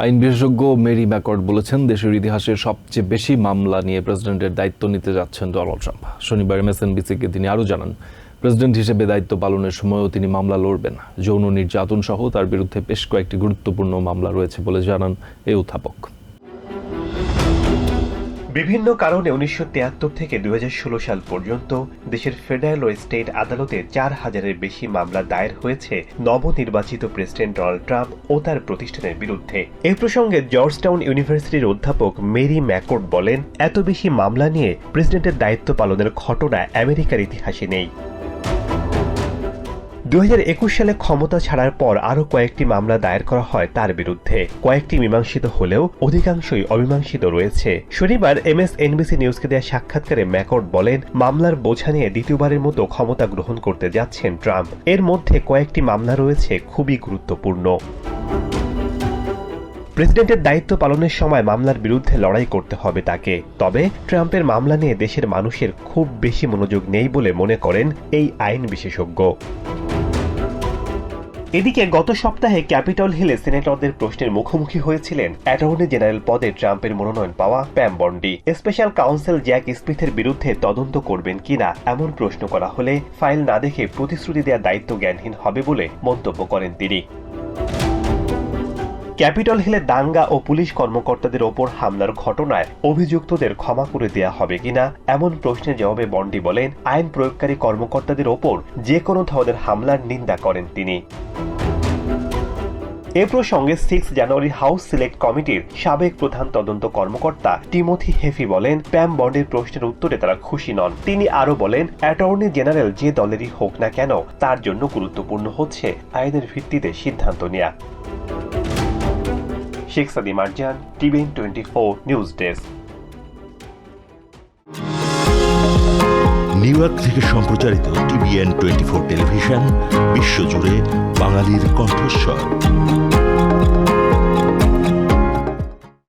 আইন বিশেষজ্ঞ মেরি ম্যাকর্ড বলেছেন, দেশের ইতিহাসে সবচেয়ে বেশি মামলা নিয়ে প্রেসিডেন্টের দায়িত্ব নিতে যাচ্ছেন ডোনাল্ড ট্রাম্প। শনিবার এমএসএনবিসিকে তিনি আরও জানান, প্রেসিডেন্ট হিসেবে দায়িত্ব পালনের সময়ও তিনি মামলা লড়বেন। যৌন নির্যাতন সহ তার বিরুদ্ধে বেশ কয়েকটি গুরুত্বপূর্ণ মামলা রয়েছে বলে জানান এই উত্থাপক বিভিন্ন কারণে উনিশশো তিয়াত্তর থেকে দু হাজার ষোলো সাল পর্যন্ত দেশের ফেডারেল ও স্টেট আদালতে চার হাজারের বেশি মামলা দায়ের হয়েছে নবনির্বাচিত প্রেসিডেন্ট ডোনাল্ড ট্রাম্প ও তার প্রতিষ্ঠানের বিরুদ্ধে। এ প্রসঙ্গে জর্জটাউন ইউনিভার্সিটির অধ্যাপক মেরি ম্যাকোর্ড বলেন, এত বেশি মামলা নিয়ে প্রেসিডেন্টের দায়িত্ব পালনের ঘটনা আমেরিকার ইতিহাসে নেই। দু হাজার একুশ সালে ক্ষমতা ছাড়ার পর আরও কয়েকটি মামলা দায়ের করা হয় তার বিরুদ্ধে। কয়েকটি মীমাংসিত হলেও অধিকাংশই অমীমাংসিত রয়েছে। শনিবার এম এস এমএসএনবিসি নিউজকে দেওয়া সাক্ষাৎকারে ম্যাকর্ড বলেন, মামলার বোঝা নিয়ে দ্বিতীয়বারের মতো ক্ষমতা গ্রহণ করতে যাচ্ছেন ট্রাম্প। এর মধ্যে কয়েকটি মামলা রয়েছে খুবই গুরুত্বপূর্ণ। প্রেসিডেন্টের দায়িত্ব পালনের সময় মামলার বিরুদ্ধে লড়াই করতে হবে তাকে। তবে ট্রাম্পের মামলা নিয়ে দেশের মানুষের খুব বেশি মনোযোগ নেই বলে মনে করেন এই আইন বিশেষজ্ঞ। এদিকে গত সপ্তাহে ক্যাপিটল হিলে সিনেটরদের প্রশ্নের মুখোমুখি হয়েছিলেন অ্যাটর্নি জেনারেল পদে ট্রাম্পের মনোনয়ন পাওয়া Pam Bondi. Special counsel Jack স্মিথের বিরুদ্ধে তদন্ত করবেন কিনা এমন প্রশ্ন করা হলে ফাইল না দেখে প্রতিশ্রুতি দেওয়ার দায়িত্ব জ্ঞানহীন হবে বলে মন্তব্য করেন তিনি। ক্যাপিটল হিলে দাঙ্গা ও পুলিশ কর্মকর্তাদের ওপর হামলার ঘটনায় অভিযুক্তদের ক্ষমা করে দেয়া হবে কিনা, এমন প্রশ্নের জবাবে বন্ডি বলেন আইন প্রয়োগকারী কর্মকর্তাদের ওপর যে কোনো ধরনের হামলার নিন্দা করেন তিনি। এ প্রসঙ্গে সিক্স জানুয়ারি হাউস সিলেক্ট কমিটির সাবেক প্রধান তদন্ত কর্মকর্তা টিমোথি হেফি বলেন, প্যাম বন্ডের প্রশ্নের উত্তরে তারা খুশি নন। তিনি আরও বলেন, অ্যাটর্নি জেনারেল যে দলেরই হোক না কেন, তার জন্য গুরুত্বপূর্ণ হচ্ছে আইনের ভিত্তিতে সিদ্ধান্ত নেয়া। Sheikh Sadi Marjan TVN twenty four news desk. New York থেকে সম্প্রচারিত টিভিএন টোয়েন্টি ফোর টেলিভিশন, বিশ্বজুড়ে বাঙালির কণ্ঠস্বর।